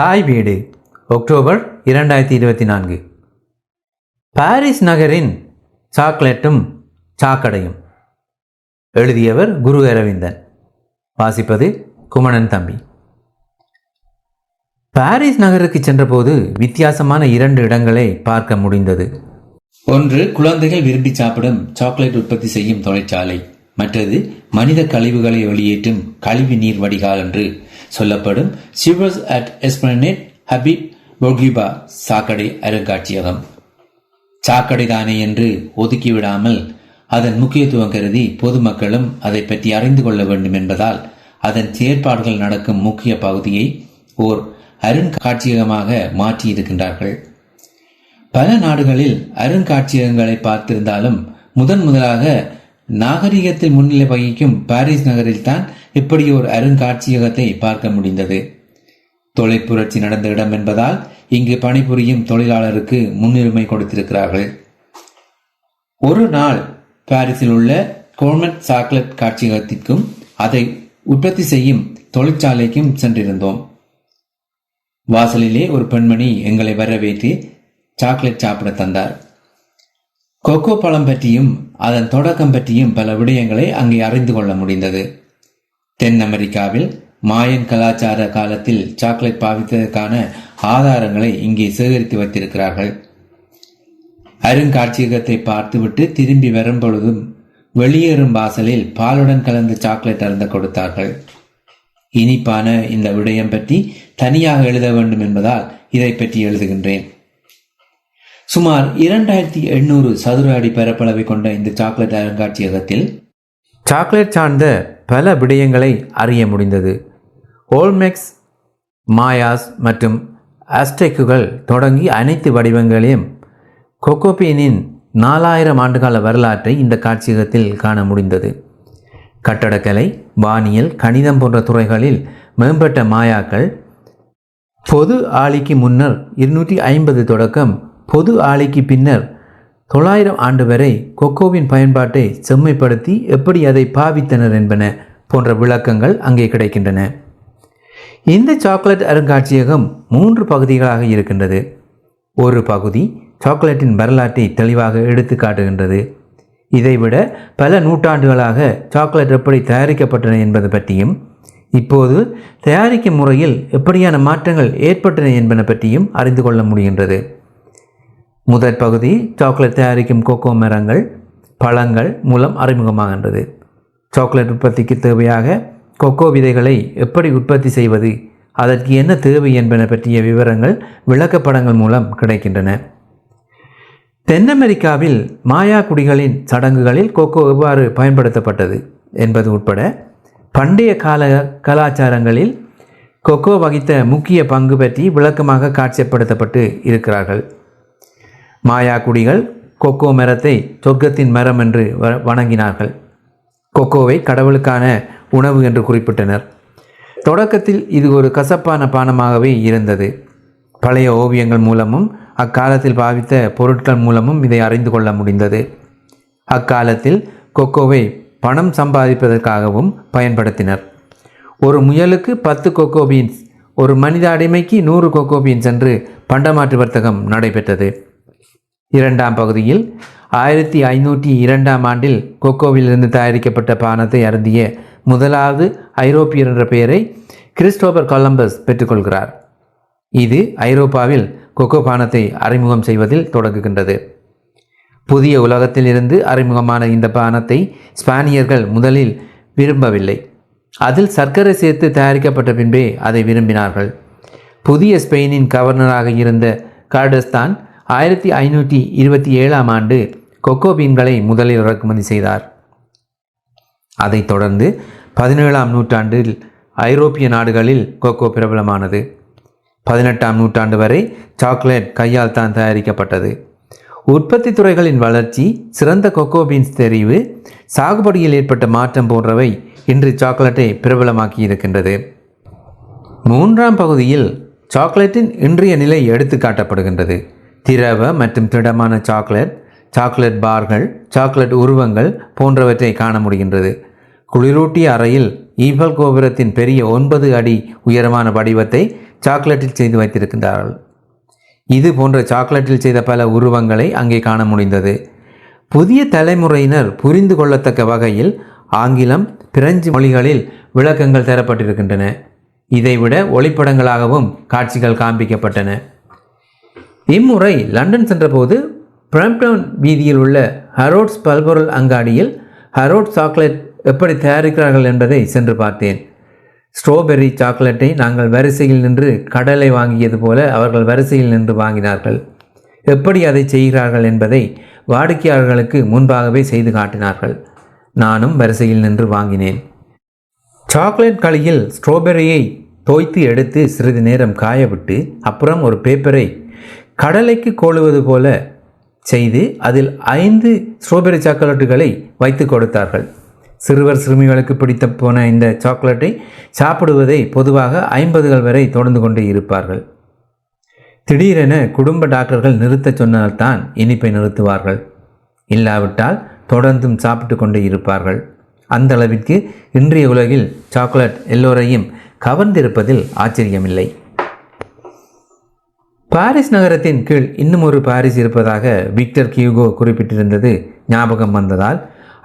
தாய் வீடு அக்டோபர் இரண்டாயிரத்தி இருபத்தி நான்கு. பாரிஸ் நகரின் சாக்லேட்டும் சாக்கடையும். எழுதியவர் குரு அரவிந்தன். வாசிப்பது குமணன் தம்பி. பாரிஸ் நகருக்கு சென்றபோது வித்தியாசமான இரண்டு இடங்களை பார்க்க முடிந்தது. ஒன்று குழந்தைகள் விரும்பி சாப்பிடும் சாக்லேட் உற்பத்தி செய்யும் தொழிற்சாலை. மற்றது மனித கழிவுகளை வெளியேற்றும் கழிவு நீர் வடிகால் என்று சொல்லப்படும் சிவர்ஸ் அட் எஸ்பிளனேட் ஹபீப் பொர்கிபா சாக்கடை அருங்காட்சியகம். சாக்கடை தானே என்று ஒதுக்கிவிடாமல் அதன் முக்கியத்துவம் கருதி பொதுமக்களும் அதை பற்றி அறிந்து கொள்ள வேண்டும் என்பதால் அதன் செயற்பாடுகள் நடக்கும் முக்கிய பகுதியை ஓர் அருங்காட்சியகமாக மாற்றியிருக்கின்றார்கள். பல நாடுகளில் அருங்காட்சியகங்களை பார்த்திருந்தாலும் முதன் முதலாக நாகரிகத்தை முன்னிலை வகிக்கும் பாரிஸ் நகரில்தான் இப்படி ஒரு அருங்காட்சியகத்தை பார்க்க முடிந்தது. தொலைப்புரட்சி நடந்த இடம் என்பதால் இங்கு பணிபுரியும் தொழிலாளருக்கு முன்னுரிமை கொடுத்திருக்கிறார்கள். ஒரு நாள் பாரிஸில் உள்ள கோல்மெட் சாக்லேட் காட்சியகத்திற்கும் அதை உற்பத்தி செய்யும் தொழிற்சாலைக்கும் சென்றிருந்தோம். வாசலிலே ஒரு பெண்மணி எங்களை வரவேற்று சாக்லேட் சாப்பிட தந்தார். கொக்கோ பழம் பற்றியும் அதன் தொடக்கம் பற்றியும் பல விடயங்களை அங்கே அறிந்து கொள்ள முடிந்தது. தென் அமெரிக்காவில் மாயன் கலாச்சார காலத்தில் சாக்லேட் பாவித்ததற்கான ஆதாரங்களை இங்கே சேகரித்து வைத்திருக்கிறார்கள். அருங்காட்சியகத்தை பார்த்துவிட்டு திரும்பி வரும் பொழுதும் வெளியேறும் வாசலில் பாலுடன் கலந்த சாக்லேட் அருந்த கொடுத்தார்கள். இனிப்பான இந்த விடயம் பற்றி தனியாக எழுத வேண்டும் என்பதால் இதை பற்றி எழுதுகின்றேன். சுமார் இரண்டாயிரத்தி எண்ணூறு சதுர அடி பரப்பளவை கொண்ட இந்த சாக்லேட் அருங்காட்சியகத்தில் சாக்லேட் சார்ந்த பல விடயங்களை அறிய முடிந்தது. ஓல்மெக்ஸ் மாயாஸ் மற்றும் அஸ்டெக்குகள் தொடங்கி அனைத்து வடிவங்களையும் கொக்கோபீனின் நாலாயிரம் ஆண்டுகால வரலாற்றை இந்த காட்சியகத்தில் காண முடிந்தது. கட்டடக்கலை வானியல் கணிதம் போன்ற துறைகளில் மேம்பட்ட மாயாக்கள் பொது ஆளிக்கு முன்னர் இருநூற்றி ஐம்பது தொடக்கம் பொது ஆலைக்கு பின்னர் தொள்ளாயிரம் ஆண்டு வரை கொக்கோவின் பயன்பாட்டை செம்மைப்படுத்தி எப்படி அதை பாவித்தனர் என்பன போன்ற விளக்கங்கள் அங்கே கிடைக்கின்றன. இந்த சாக்லேட் அருங்காட்சியகம் மூன்று பகுதிகளாக இருக்கின்றது. ஒரு பகுதி சாக்லேட்டின் வரலாற்றை தெளிவாக எடுத்து காட்டுகின்றது. இதைவிட பல நூற்றாண்டுகளாக சாக்லேட் எப்படி தயாரிக்கப்பட்டன என்பது பற்றியும் இப்போது தயாரிக்கும் முறையில் எப்படியான மாற்றங்கள் ஏற்பட்டன என்பன பற்றியும் அறிந்து கொள்ள முடிகின்றது. முதற் பகுதி சாக்லேட் தயாரிக்கும் கோகோ மரங்கள் பழங்கள் மூலம் அறிமுகமாகின்றது. சாக்லேட் உற்பத்திக்கு தேவையாக கொக்கோ விதைகளை எப்படி உற்பத்தி செய்வது அதற்கு என்ன தேவை என்பன பற்றிய விவரங்கள் விளக்கப்படங்கள் மூலம் கிடைக்கின்றன. தென் அமெரிக்காவில் மாயா குடிகளின் சடங்குகளில் கொக்கோ எவ்வாறு பயன்படுத்தப்பட்டது என்பது உட்பட பண்டைய கால கலாச்சாரங்களில் கொக்கோ வகித்த முக்கிய பங்கு பற்றி விளக்கமாக காட்சிப்படுத்தப்பட்டு இருக்கிறார்கள். மாயா குடிகள் கொக்கோ மரத்தை சொர்க்கத்தின் மரம் என்று வ- வணங்கினார்கள். கொக்கோவை கடவுளுக்கான உணவு என்று குறிப்பிட்டனர். தொடக்கத்தில் இது ஒரு கசப்பான பானமாகவே இருந்தது. பழைய ஓவியங்கள் மூலமும் அக்காலத்தில் பாவித்த பொருட்கள் மூலமும் இதை அறிந்து கொள்ள முடிந்தது. அக்காலத்தில் கொக்கோவை பணம் சம்பாதிப்பதற்காகவும் பயன்படுத்தினர். ஒரு முயலுக்கு பத்து கொக்கோ பீன்ஸ் ஒரு மனித அடிமைக்கு நூறு கொக்கோ பீன்ஸ் என்று பண்டமாற்று வர்த்தகம் நடைபெற்றது. இரண்டாம் பகுதியில் ஆயிரத்தி ஐநூற்றி இரண்டாம் ஆண்டில் கொக்கோவிலிருந்து தயாரிக்கப்பட்ட பானத்தை அருந்திய முதலாவது ஐரோப்பியர் என்ற பெயரை கிறிஸ்டோபர் கொலம்பஸ் பெற்றுக்கொள்கிறார். இது ஐரோப்பாவில் கொக்கோ பானத்தை அறிமுகம் செய்வதில் தொடங்குகின்றது. புதிய உலகத்தில் இருந்து அறிமுகமான இந்த பானத்தை ஸ்பானியர்கள் முதலில் விரும்பவில்லை. அதில் சர்க்கரை சேர்த்து தயாரிக்கப்பட்ட பின்பே அதை விரும்பினார்கள். புதிய ஸ்பெயினின் கவர்னராக இருந்த கார்டஸ்தான் ஆயிரத்தி ஐநூற்றி இருபத்தி ஏழாம் ஆண்டு கொக்கோ பீன்களை முதலில் இறக்குமதி செய்தார். அதைத் தொடர்ந்து பதினேழாம் நூற்றாண்டில் ஐரோப்பிய நாடுகளில் கொக்கோ பிரபலமானது. பதினெட்டாம் நூற்றாண்டு வரை சாக்லேட் கையால் தான் தயாரிக்கப்பட்டது. உற்பத்தி துறைகளின் வளர்ச்சி சிறந்த கொக்கோ பீன்ஸ் தெரிவு சாகுபடியில் ஏற்பட்ட மாற்றம் போன்றவை இன்று சாக்லேட்டை பிரபலமாக்கி இருக்கின்றது மூன்றாம் பகுதியில் சாக்லேட்டின் இன்றைய நிலை எடுத்து காட்டப்படுகின்றது திரவ மற்றும் திடமான சாக்லேட் சாக்லேட் பார்கள் சாக்லேட் உருவங்கள் போன்றவற்றை காண முடிகின்றது. குளிரூட்டிய அறையில் ஈஃபல் கோபுரத்தின் பெரிய ஒன்பது அடி உயரமான வடிவத்தை சாக்லேட்டில் செய்து வைத்திருக்கின்றார்கள். இது போன்ற சாக்லேட்டில் செய்த பல உருவங்களை அங்கே காண முடிந்தது. புதிய தலைமுறையினர் புரிந்து கொள்ளத்தக்க வகையில் ஆங்கிலம் பிரெஞ்சு மொழிகளில் விளக்கங்கள் தரப்பட்டிருக்கின்றன. இதைவிட ஒளிப்படங்களாகவும் காட்சிகள் காண்பிக்கப்பட்டன. இம்முறை லண்டன் சென்றபோது பிரம்ப்டவுன் வீதியில் உள்ள ஹரோட்ஸ் பல்பொருள் அங்காடியில் ஹரோட் சாக்லேட் எப்படி தயாரிக்கிறார்கள் என்பதை சென்று பார்த்தேன். ஸ்ட்ராபெர்ரி சாக்லேட்டை நாங்கள் வரிசையில் நின்று கடலை வாங்கியது போல அவர்கள் வரிசையில் நின்று வாங்கினார்கள். எப்படி அதை செய்கிறார்கள் என்பதை வாடிக்கையாளர்களுக்கு முன்பாகவே செய்து காட்டினார்கள். நானும் வரிசையில் நின்று வாங்கினேன். சாக்லேட் களியில் ஸ்ட்ராபெர்ரியை தோய்த்து எடுத்து சிறிது நேரம் காயவிட்டு அப்புறம் ஒரு பேப்பரை கடலைக்கு கோழுவது போல செய்து அதில் ஐந்து ஸ்ட்ராபெர்ரி சாக்லேட்டுகளை வைத்து கொடுத்தார்கள். சிறுவர் சிறுமிகளுக்கு பிடித்த போன இந்த சாக்லேட்டை சாப்பிடுவதை பொதுவாக ஐம்பதுகள் வரை தொடர்ந்து கொண்டு இருப்பார்கள். திடீரென குடும்ப டாக்டர்கள் நிறுத்தச் சொன்னால்தான் இனிப்பை நிறுத்துவார்கள். இல்லாவிட்டால் தொடர்ந்தும் சாப்பிட்டு கொண்டு இருப்பார்கள். அந்த அளவிற்கு இன்றைய உலகில் சாக்லேட் எல்லோரையும் கவர்ந்திருப்பதில் ஆச்சரியமில்லை. பாரிஸ் நகரத்தின் கீழ் இன்னும் ஒரு பாரிஸ் இருப்பதாக விக்டர் கியூகோ குறிப்பிட்டிருந்தது ஞாபகம் வந்ததால்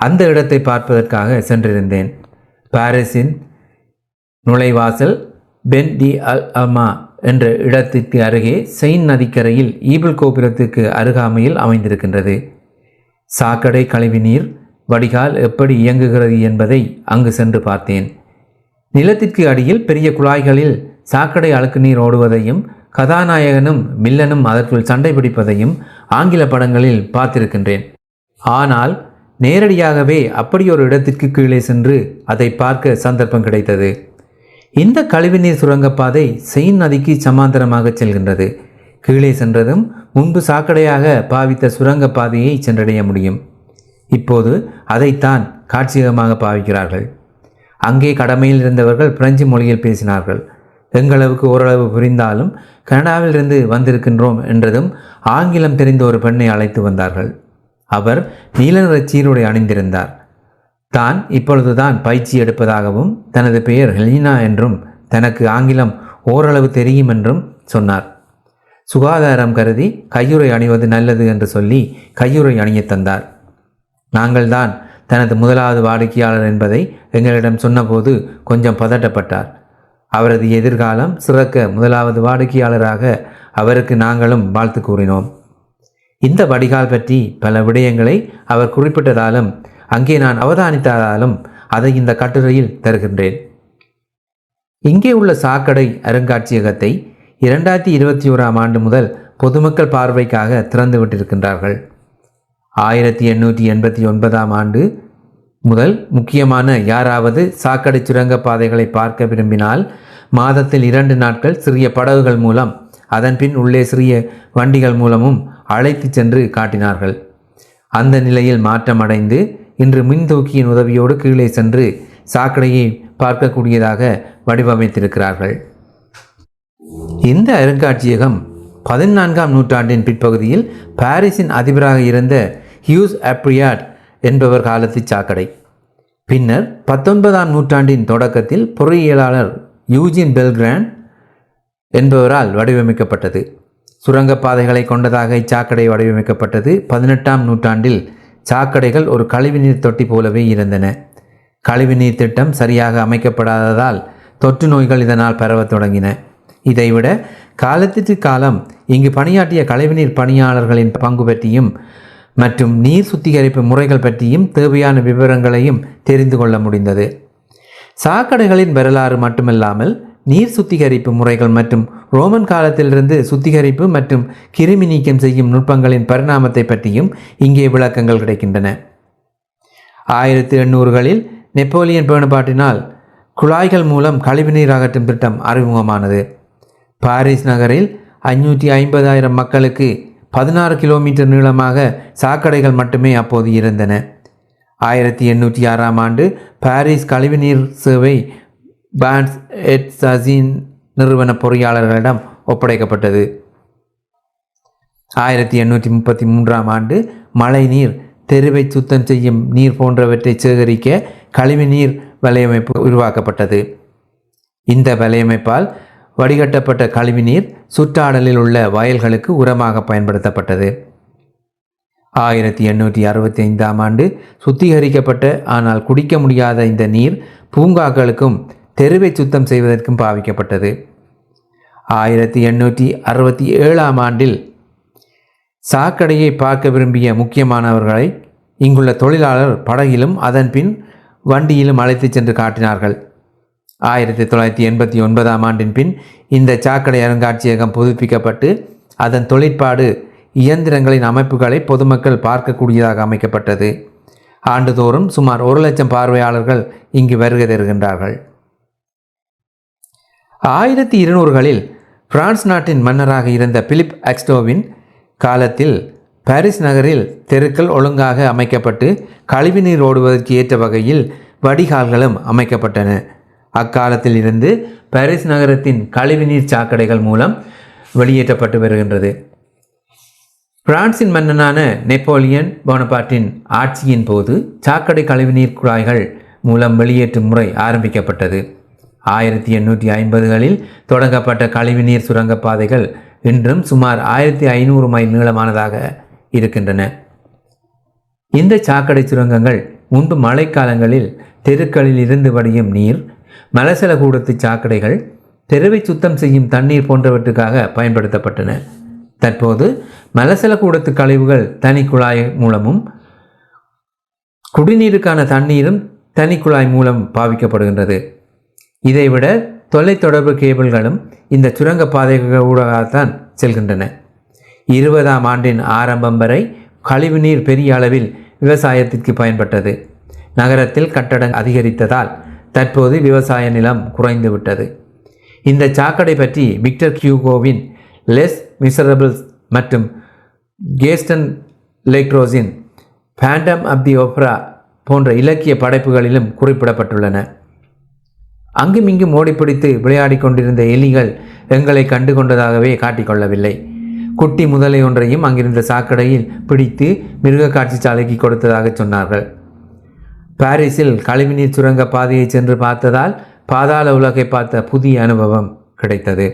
அந்த இடத்தை பார்ப்பதற்காக சென்றிருந்தேன். பாரிஸின் நுழைவாசல் பென் டி அல் அமா என்ற இடத்திற்கு அருகே செயின் நதிக்கரையில் ஈபிள் கோபுரத்துக்கு அருகாமையில் அமைந்திருக்கின்றது. சாக்கடை கழிவுநீர் வடிகால் எப்படி இயங்குகிறது என்பதை அங்கு சென்று பார்த்தேன். நிலத்திற்கு அடியில் பெரிய குழாய்களில் சாக்கடை அழுக்கு நீர் ஓடுவதையும் கதாநாயகனும் மில்லனும் அதற்குள் சண்டை பிடிப்பதையும் ஆங்கில படங்களில் பார்த்திருக்கின்றேன். ஆனால் நேரடியாகவே அப்படி ஒரு இடத்திற்கு கீழே சென்று அதை பார்க்க சந்தர்ப்பம் கிடைத்தது. இந்த கழிவுநீர் சுரங்கப்பாதை செயின் நதிக்கு சமாந்தரமாக செல்கின்றது. கீழே சென்றதும் முன்பு சாக்கடையாக பாவித்த சுரங்கப்பாதையை சென்றடைய முடியும். இப்போது அதைத்தான் காட்சியகமாக பாவிக்கிறார்கள். அங்கே கடமையில் இருந்தவர்கள் பிரெஞ்சு மொழியில் பேசினார்கள். எங்களவுக்கு ஓரளவு புரிந்தாலும் கனடாவிலிருந்து வந்திருக்கின்றோம் என்றதும் ஆங்கிலம் தெரிந்த ஒரு பெண்ணை அழைத்து வந்தார்கள். அவர் நீல நிற சீருடை அணிந்திருந்தார். தான் இப்பொழுதுதான் பயிற்சி எடுப்பதாகவும் தனது பெயர் ஹெலினா என்றும் தனக்கு ஆங்கிலம் ஓரளவு தெரியும் என்றும் சொன்னார். சுகாதாரம் கருதி கையுறை அணிவது நல்லது என்று சொல்லி கையுறை அணியத் தந்தார். நாங்கள்தான் தனது முதலாவது வாடிக்கையாளர் என்பதை எங்களிடம் சொன்னபோது கொஞ்சம் பதட்டப்பட்டார். அவரது எதிர்காலம் சிறக்க முதலாவது வாடிக்கையாளராக அவருக்கு நாங்களும் வாழ்த்து கூறினோம். இந்த வடிகால் பற்றி பல விடயங்களை அவர் குறிப்பிட்டதாலும் அங்கே நான் அவதானித்ததாலும் அதை இந்த கட்டுரையில் தருகின்றேன். இங்கே உள்ள சாக்கடை அருங்காட்சியகத்தை இரண்டாயிரத்தி இருபத்தி ஓராம் ஆண்டு முதல் பொதுமக்கள் பார்வைக்காக திறந்து விட்டிருக்கின்றார்கள். ஆயிரத்தி எண்ணூற்றி எண்பத்தி ஒன்பதாம் ஆண்டு முதல் முக்கியமான யாராவது சாக்கடை சுரங்கப்பாதைகளை பார்க்க விரும்பினால் மாதத்தில் இரண்டு நாட்கள் சிறிய படகுகள் மூலம் அதன் பின் உள்ளே சிறிய வண்டிகள் மூலமும் அழைத்து சென்று காட்டினார்கள். அந்த நிலையில் மாற்றமடைந்து இன்று மின்தூக்கியின் உதவியோடு கீழே சென்று சாக்கடையை பார்க்கக்கூடியதாக வடிவமைத்திருக்கிறார்கள். இந்த அருங்காட்சியகம் பதினான்காம் நூற்றாண்டின் பிற்பகுதியில் பாரிஸின் அதிபராக இருந்த ஹியூஸ் அப்ரியாட் என்பவர் காலத்து சாக்கடை. பின்னர் பத்தொன்பதாம் நூற்றாண்டின் தொடக்கத்தில் பொறியியலாளர் யூஜின் பெல்கிராண்ட் என்பவரால் வடிவமைக்கப்பட்டது. சுரங்கப்பாதைகளை கொண்டதாக இச்சாக்கடை வடிவமைக்கப்பட்டது. பதினெட்டாம் நூற்றாண்டில் சாக்கடைகள் ஒரு கழிவுநீர் தொட்டி போலவே இருந்தன. கழிவுநீர் திட்டம் சரியாக அமைக்கப்படாததால் தொற்று நோய்கள் இதனால் பரவத் தொடங்கின. இதைவிட காலத்திற்கு காலம் இங்கு பணியாற்றிய கழிவுநீர் பணியாளர்களின் பங்கு பற்றியும் மற்றும் நீர் சுத்திகரிப்பு முறைகள் பற்றியும் தேவையான விவரங்களையும் தெரிந்து கொள்ள முடிந்தது. சாக்கடைகளின் வரலாறு மட்டுமல்லாமல் நீர் சுத்திகரிப்பு முறைகள் மற்றும் ரோமன் காலத்திலிருந்து சுத்திகரிப்பு மற்றும் கிருமி நீக்கம் செய்யும் நுட்பங்களின் பரிணாமத்தை பற்றியும் இங்கே விளக்கங்கள் கிடைக்கின்றன. ஆயிரத்தி எண்ணூறுகளில் நெப்போலியன் பேணுபாட்டினால் குழாய்கள் மூலம் கழிவுநீர் அகற்றும் திட்டம் அறிமுகமானது. பாரிஸ் நகரில் ஐநூற்றி ஐம்பதாயிரம் மக்களுக்கு பதினாறு கிலோமீட்டர் நீளமாக சாக்கடைகள் மட்டுமே அப்போது இருந்தன. ஆயிரத்தி எண்ணூற்றி ஆறாம் ஆண்டு பாரிஸ் கழிவுநீர் சேவை பான்ஸ் எட் சசின் நிறுவன பொறியாளர்களிடம் ஒப்படைக்கப்பட்டது. ஆயிரத்தி எண்ணூற்றி முப்பத்தி மூன்றாம் ஆண்டு மழைநீர் தெருவை சுத்தம் செய்யும் நீர் போன்றவற்றை சேகரிக்க கழிவுநீர் வலையமைப்பு உருவாக்கப்பட்டது. இந்த வலையமைப்பால் வடிகட்டப்பட்ட கழிவுநீர் சுற்றாடலில் உள்ள வயல்களுக்கு உரமாக பயன்படுத்தப்பட்டது. ஆயிரத்தி எண்ணூற்றி அறுபத்தி ஐந்தாம் ஆண்டு சுத்திகரிக்கப்பட்ட ஆனால் குடிக்க முடியாத இந்த நீர் பூங்காக்களுக்கும் தெருவை சுத்தம் செய்வதற்கும் பாவிக்கப்பட்டது. ஆயிரத்தி எண்ணூற்றி அறுபத்தி ஏழாம் ஆண்டில் சாக்கடையை பார்க்க விரும்பிய முக்கியமானவர்களை இங்குள்ள தொழிலாளர் படகிலும் அதன் பின் வண்டியிலும் அழைத்துச் சென்று காட்டினார்கள். ஆயிரத்தி தொள்ளாயிரத்தி எண்பத்தி ஒன்பதாம் ஆண்டின் பின் இந்த சாக்கடை அருங்காட்சியகம் புதுப்பிக்கப்பட்டு அதன் தொழிற்பாடு இயந்திரங்களின் அமைப்புகளை பொதுமக்கள் பார்க்கக்கூடியதாக அமைக்கப்பட்டது. ஆண்டுதோறும் சுமார் ஒரு லட்சம் பார்வையாளர்கள் இங்கு வருகை தருகின்றார்கள். ஆயிரத்தி இருநூறுகளில் பிரான்ஸ் நாட்டின் மன்னராக இருந்த பிலிப் அக்ஸ்டோவின் காலத்தில் பாரிஸ் நகரில் தெருக்கள் ஒழுங்காக அமைக்கப்பட்டு கழிவுநீர் ஓடுவதற்கு ஏற்ற வகையில் வடிகால்களும் அமைக்கப்பட்டன. அக்காலத்தில் இருந்து பாரிஸ் நகரத்தின் கழிவுநீர் சாக்கடைகள் மூலம் வெளியேற்றப்பட்டு வருகின்றது. பிரான்சின் மன்னனான நெப்போலியன் போனபார்ட்டின் ஆட்சியின் போது சாக்கடை கழிவுநீர் குழாய்கள் மூலம் வெளியேற்றும் முறை ஆரம்பிக்கப்பட்டது. ஆயிரத்தி எண்ணூற்றி ஐம்பதுகளில் தொடங்கப்பட்ட கழிவுநீர் சுரங்கப்பாதைகள் இன்றும் சுமார் ஆயிரத்தி ஐநூறு மைல் நீளமானதாக இருக்கின்றன. இந்த சாக்கடை சுரங்கங்கள் முன்பு மழைக்காலங்களில் தெருக்களில் இருந்து வடியும் நீர் மலசல கூடத்து சாக்கடைகள் தெருவை சுத்தம் செய்யும் தண்ணீர் போன்றவற்றுக்காக பயன்படுத்தப்பட்டன. தற்போது மலசல கூடத்து கழிவுகள் தனி குழாய் மூலமும் குடிநீருக்கான தண்ணீரும் தனி குழாய் மூலம் பாவிக்கப்படுகின்றது. இதைவிட தொலைத்தொடர்பு கேபிள்களும் இந்த சுரங்கப்பாதைகள் ஊடாகத்தான் செல்கின்றன. இருபதாம் ஆண்டின் ஆரம்பம் வரை கழிவுநீர் பெரிய அளவில் விவசாயத்திற்கு பயன்பட்டது. நகரத்தில் கட்டடம் அதிகரித்ததால் தற்போது விவசாய நிலம் குறைந்துவிட்டது. இந்த சாக்கடை பற்றி விக்டர் கியூகோவின் லெஸ் மிசரபிள்ஸ் மற்றும் கேஸ்டன் லேக்ரோஸின் ஃபேண்டம் ஆப் தி ஒப்ரா போன்ற இலக்கிய படைப்புகளிலும் குறிப்பிடப்பட்டுள்ளன. அங்குமிங்கும் ஓடிப்பிடித்து விளையாடிக் கொண்டிருந்த எலிகள் எங்களை கண்டு கொண்டதாகவே காட்டிக்கொள்ளவில்லை குட்டி முதலை ஒன்றையும் அங்கிருந்த சாக்கடையில் பிடித்து மிருக காட்சி சாலைக்கு கொடுத்ததாக சொன்னார்கள். பாரிஸில் கழிவுநீர் சுரங்க பாதையை சென்று பார்த்ததால் பாதாள உலகை பார்த்த புதிய அனுபவம் கிடைத்தது.